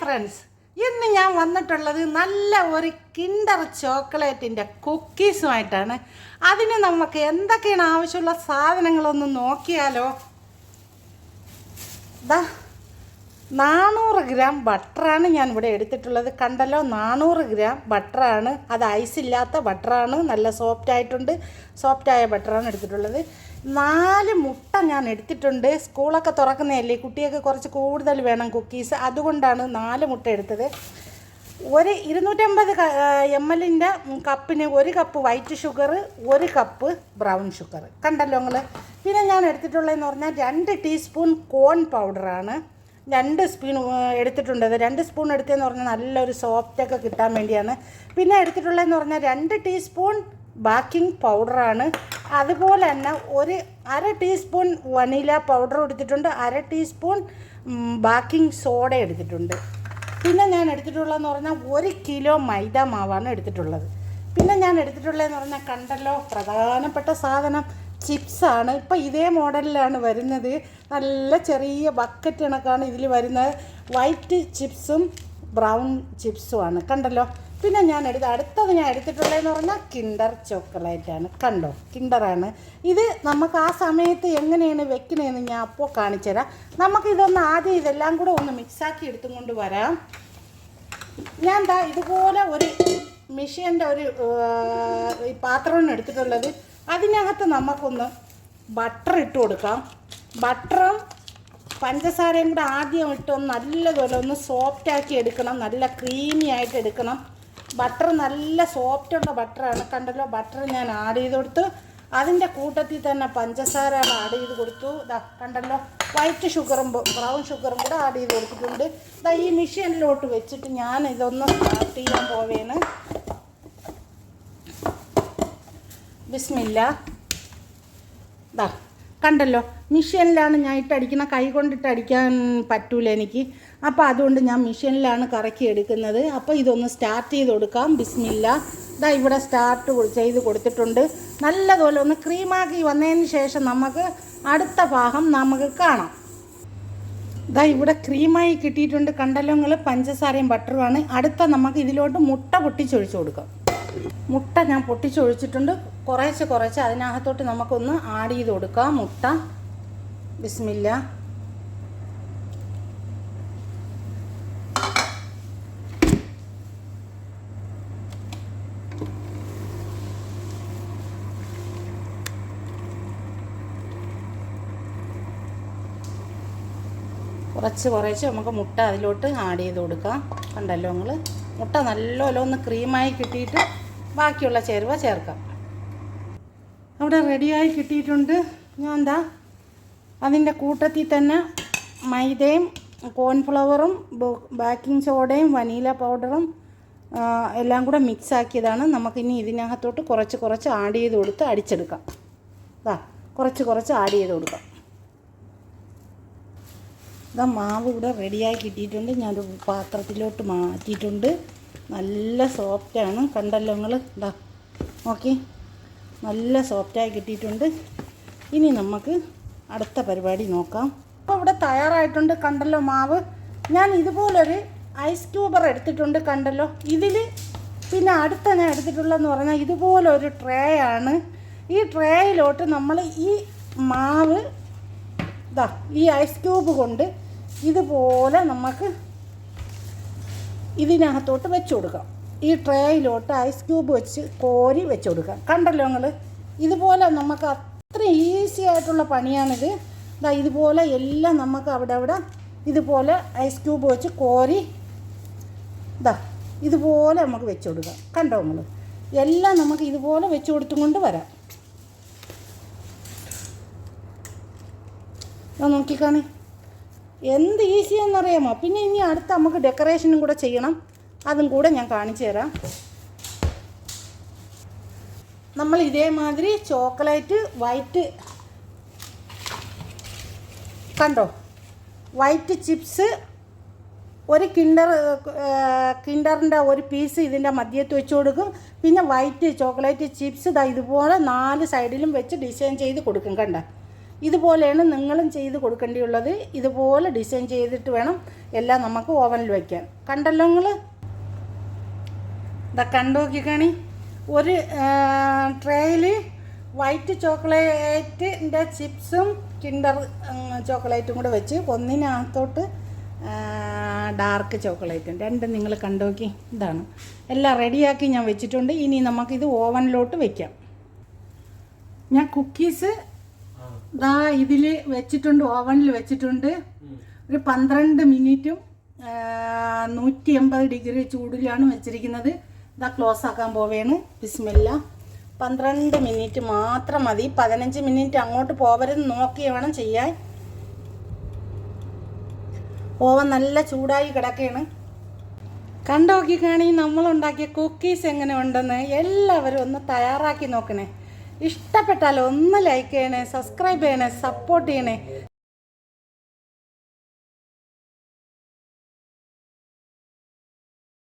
Friends ഇന്ന് ഞാൻ വന്നിട്ടുള്ളത് നല്ല ഒരു കിൻഡർ ചോക്ലേറ്റിന്റെ കുക്കീസുമായിട്ടാണ്. അതിന് നമുക്ക് എന്തൊക്കെയാണ് ആവശ്യമുള്ള സാധനങ്ങളൊന്ന് നോക്കിയാലോ? ദാ. നാനൂറ് ഗ്രാം ബട്ടറാണ് ഞാൻ ഇവിടെ എടുത്തിട്ടുള്ളത്. കണ്ടല്ലോ നാനൂറ് ഗ്രാം ബട്ടറാണ്. അത് ഐസില്ലാത്ത ബട്ടറാണ്. നല്ല സോഫ്റ്റ് ആയിട്ടുണ്ട്. സോഫ്റ്റായ ബട്ടറാണ് എടുത്തിട്ടുള്ളത്. നാല് മുട്ട ഞാൻ എടുത്തിട്ടുണ്ട്. സ്കൂളൊക്കെ തുറക്കുന്നതല്ലേ? കുട്ടിയൊക്കെ കുറച്ച് കൂടുതൽ വേണം കുക്കീസ്. അതുകൊണ്ടാണ് നാല് മുട്ട എടുത്തത്. ഒരു ഇരുന്നൂറ്റമ്പത് എം എല്ലിന്റെ കപ്പിന് ഒരു കപ്പ് വൈറ്റ് ഷുഗർ ഒരു കപ്പ് ബ്രൗൺ ഷുഗർ കണ്ടല്ലോ നിങ്ങൾ പിന്നെ ഞാൻ എടുത്തിട്ടുള്ളതെന്ന് പറഞ്ഞാൽ രണ്ട് ടീസ്പൂൺ കോൺ പൗഡറാണ്. രണ്ട് സ്പൂൺ എടുത്തിട്ടുണ്ട് രണ്ട് സ്പൂൺ എടുത്തതെന്ന് പറഞ്ഞാൽ നല്ലൊരു സോഫ്റ്റൊക്കെ കിട്ടാൻ വേണ്ടിയാണ്. പിന്നെ എടുത്തിട്ടുള്ളതെന്ന് പറഞ്ഞാൽ രണ്ട് ടീസ്പൂൺ ബാക്കിംഗ് പൗഡറാണ് അതുപോലെ തന്നെ ഒരു അര ടീസ്പൂൺ വനില പൗഡർ എടുത്തിട്ടുണ്ട്. അര ടീസ്പൂൺ ബാക്കിംഗ് സോഡ എടുത്തിട്ടുണ്ട്. പിന്നെ ഞാൻ എടുത്തിട്ടുള്ളതെന്ന് പറഞ്ഞാൽ ഒരു കിലോ മൈദ മാവാണ് എടുത്തിട്ടുള്ളത്. പിന്നെ ഞാൻ എടുത്തിട്ടുള്ളതെന്ന് പറഞ്ഞാൽ കണ്ടല്ലോ പ്രധാനപ്പെട്ട സാധനം. ചിപ്സാണ്. ഇപ്പം ഇതേ മോഡലിലാണ് വരുന്നത്. നല്ല ചെറിയ ബക്കറ്റ് കണക്കാണ് ഇതിൽ വരുന്നത്. വൈറ്റ് ചിപ്സും ബ്രൗൺ ചിപ്സുമാണ്. കണ്ടല്ലോ? പിന്നെ ഞാൻ എടുത്ത അടുത്തത് ഞാൻ എടുത്തിട്ടുള്ളതെന്ന് പറഞ്ഞാൽ കിൻഡർ ചോക്ലേറ്റാണ് കണ്ടോ? കിൻഡറാണ് ഇത് നമുക്ക് ആ സമയത്ത് എങ്ങനെയാണ് വെക്കണതെന്ന് ഞാൻ അപ്പോൾ കാണിച്ചു തരാം. നമുക്കിതൊന്ന് ആദ്യം ഇതെല്ലാം കൂടെ ഒന്ന് മിക്സാക്കി എടുത്തും കൊണ്ട് വരാം. ഞാൻ ദാ ഇതുപോലെ ഒരു മെഷീന്റെ ഒരു പാത്രമാണ് എടുത്തിട്ടുള്ളത്. അതിനകത്ത് നമുക്കൊന്ന് ബട്ടർ ഇട്ട് കൊടുക്കാം. ബട്ടറും പഞ്ചസാരയും കൂടെ ആദ്യം ഇട്ടൊന്ന് നല്ലതുപോലെ ഒന്ന് സോഫ്റ്റ് ആക്കി എടുക്കണം. നല്ല ക്രീമി ആയിട്ട് എടുക്കണം. ബട്ടർ നല്ല സോഫ്റ്റുള്ള ബട്ടറാണ് കണ്ടല്ലോ ബട്ടർ ഞാൻ ആഡ് ചെയ്ത് കൊടുത്തു. അതിന്റെ കൂട്ടത്തിൽ തന്നെ പഞ്ചസാര ആഡ് ചെയ്ത് കൊടുത്തു. ഇതാ കണ്ടല്ലോ വൈറ്റ് ഷുഗറും ബ്രൗൺ ഷുഗറും കൂടെ ആഡ് ചെയ്ത് കൊടുത്തിട്ടുണ്ട്. ഇതാ ഈ മിഷീനിലോട്ട് വെച്ചിട്ട് ഞാൻ ഇതൊന്ന് സ്റ്റാർട്ട് ചെയ്യാൻ പോവേണ്. ബിസ്മില്ല. ഇതാ കണ്ടല്ലോ മിഷീനിലാണ് ഞാൻ ഇട്ടടിക്കുന്ന കൈ കൊണ്ടിട്ട് അടിക്കാൻ പറ്റൂല എനിക്ക്. അപ്പോൾ അതുകൊണ്ട് ഞാൻ മിഷീനിലാണ് കറക്കി എടുക്കുന്നത്. അപ്പോൾ ഇതൊന്ന് സ്റ്റാർട്ട് ചെയ്ത് കൊടുക്കാം ബിസ്മില്ല. ഇതാ ഇവിടെ സ്റ്റാർട്ട് ചെയ്ത് കൊടുത്തിട്ടുണ്ട്. നല്ലതുപോലെ ഒന്ന് ക്രീമാക്കി വന്നതിന് ശേഷം നമുക്ക് അടുത്ത ഭാഗം നമുക്ക് കാണാം. ഇതാ ഇവിടെ ക്രീമായി കിട്ടിയിട്ടുണ്ട്. കണ്ടല്ലോ നിങ്ങൾ പഞ്ചസാരയും ബട്ടറുമാണ് അടുത്ത നമുക്ക് ഇതിലോട്ട് മുട്ട പൊട്ടിച്ചൊഴിച്ച് കൊടുക്കാം. മുട്ട ഞാൻ പൊട്ടിച്ചൊഴിച്ചിട്ടുണ്ട്. കുറേശ്ശെ കുറേശ്ശെ അതിനകത്തോട്ട് നമുക്കൊന്ന് ആഡ് ചെയ്ത് കൊടുക്കാം. മുട്ട. ബിസ്മില്ല. കുറച്ച് കുറച്ച് നമുക്ക് മുട്ട അതിലോട്ട് ആഡ് ചെയ്ത് കൊടുക്കാം. കണ്ടല്ലോ നിങ്ങൾ മുട്ട നല്ലോലോ ഒന്ന് ക്രീമായി കിട്ടിയിട്ട് ബാക്കിയുള്ള ചേരുവ ചേർക്കാം. അവിടെ റെഡിയായി കിട്ടിയിട്ടുണ്ട്. ഞാൻ എന്താ അതിന്റെ കൂട്ടത്തിൽ തന്നെ മൈദയും കോൺഫ്ലവറും ബേക്കിംഗ് സോഡയും വനീല പൗഡറും എല്ലാം കൂടെ മിക്സ് ആക്കിയതാണ്. നമുക്കിനി ഇതിനകത്തോട്ട് കുറച്ച് കുറച്ച് ആഡ് ചെയ്ത് കൊടുത്ത് അടിച്ചെടുക്കാം. ഇതാ കുറച്ച് കുറച്ച് ആഡ് ചെയ്ത് കൊടുക്കാം. ഇതാ മാവ് ഇവിടെ റെഡിയായി കിട്ടിയിട്ടുണ്ട്. ഞാനൊരു പാത്രത്തിലോട്ട് മാറ്റിയിട്ടുണ്ട്. നല്ല സോഫ്റ്റാണ് കണ്ടല്ലോ നിങ്ങൾ ഇതാ നോക്കി. നല്ല സോഫ്റ്റായി കിട്ടിയിട്ടുണ്ട്. ഇനി നമുക്ക് അടുത്ത പരിപാടി നോക്കാം. അപ്പോൾ ഇവിടെ തയ്യാറായിട്ടുണ്ട് കണ്ടല്ലോ മാവ്. ഞാൻ ഇതുപോലൊരു ഐസ് ക്യൂബർ എടുത്തിട്ടുണ്ട് കണ്ടല്ലോ. ഇതിൽ പിന്നെ അടുത്ത ഞാൻ എടുത്തിട്ടുള്ളതെന്ന് പറഞ്ഞാൽ ഇതുപോലൊരു ട്രേ ആണ്. ഈ ട്രേയിലോട്ട് നമ്മൾ ഈ മാവ് ഇതാ ഈ ഐസ് ക്യൂബ് കൊണ്ട് ഇതുപോലെ നമുക്ക് ഇതിനകത്തോട്ട് വെച്ച് കൊടുക്കാം. ഈ ട്രേയിലോട്ട് ഐസ് ക്യൂബ് വെച്ച് കോരി വെച്ച് കൊടുക്കാം കണ്ടല്ലോ നിങ്ങൾ ഇതുപോലെ നമുക്ക് അത്ര ഈസി ആയിട്ടുള്ള പണിയാണിത്. ഇതാ ഇതുപോലെ എല്ലാം നമുക്ക് അവിടെ അവിടെ ഇതുപോലെ ഐസ് ക്യൂബ് വെച്ച് കോരി ഇതാ ഇതുപോലെ നമുക്ക് വെച്ച് കൊടുക്കാം കണ്ടോ നിങ്ങൾ എല്ലാം നമുക്ക് ഇതുപോലെ വെച്ച് കൊടുത്തും കൊണ്ട് വരാം. ഞാൻ നോക്കിക്കാണേ. എന്ത് ഈസിയാണെന്നറിയാമോ പിന്നെ ഇനി അടുത്ത് നമുക്ക് ഡെക്കറേഷനും കൂടെ ചെയ്യണം. അതും കൂടെ ഞാൻ കാണിച്ചു തരാം. നമ്മൾ ഇതേമാതിരി ചോക്ലേറ്റ് വൈറ്റ് കണ്ടോ? വൈറ്റ് ചിപ്സ് ഒരു കിണ്ടർ കിണ്ടറിന്റെ ഒരു പീസ് ഇതിന്റെ മധ്യത്ത് വെച്ച് കൊടുക്കും. പിന്നെ വൈറ്റ് ചോക്ലേറ്റ് ചിപ്സ് ഇതാ ഇതുപോലെ നാല് സൈഡിലും വെച്ച് ഡിസൈൻ ചെയ്ത് കൊടുക്കും കണ്ട? ഇതുപോലെയാണ് നിങ്ങളും ചെയ്ത് കൊടുക്കേണ്ടിയുള്ളത്. ഇതുപോലെ ഡിസൈൻ ചെയ്തിട്ട് വേണം എല്ലാം നമുക്ക് ഓവനിൽ വയ്ക്കാൻ കണ്ടല്ലോ നിങ്ങൾ ഇതാ കണ്ടു നോക്കിക്കാണി ഒരു ട്രേയിൽ വൈറ്റ് ചോക്ലേറ്റിന്റെ ചിപ്സും കിൻഡർ ചോക്ലേറ്റും കൂടെ വെച്ച് ഒന്നിനകത്തോട്ട് ഡാർക്ക് ചോക്ലേറ്റും. രണ്ടും നിങ്ങൾ കണ്ടു നോക്കി. ഇതാണ്. എല്ലാം റെഡിയാക്കി ഞാൻ വെച്ചിട്ടുണ്ട്. ഇനി നമുക്കിത് ഓവനിലോട്ട് വെക്കാം. ഞാൻ കുക്കീസ് ദാ ഇതിൽ വെച്ചിട്ടുണ്ട് ഓവനിൽ വെച്ചിട്ടുണ്ട്. ഒരു പന്ത്രണ്ട് മിനിറ്റും നൂറ്റി എൺപത് ഡിഗ്രി ചൂടിലാണ് വെച്ചിരിക്കുന്നത്. ഇതാ ക്ലോസ് ആക്കാൻ പോവേണ്. ബിസ്മില്ല. പന്ത്രണ്ട് മിനിറ്റ് മാത്രം മതി. പതിനഞ്ച് മിനിറ്റ് അങ്ങോട്ട് പോവരുത്. നോക്കി വേണം ചെയ്യാൻ. ഓവൻ നല്ല ചൂടായി കിടക്കുകയാണ് കണ്ടോക്കി കാണി നമ്മളുണ്ടാക്കിയ കുക്കീസ് എങ്ങനെ ഉണ്ടെന്ന്? എല്ലാവരും ഒന്ന് തയ്യാറാക്കി നോക്കണേ. ഇഷ്ടപ്പെട്ടാൽ ഒന്ന് ലൈക്ക് ചെയ്യണേ സബ്സ്ക്രൈബ് ചെയ്യണേ സപ്പോർട്ട് ചെയ്യണേ.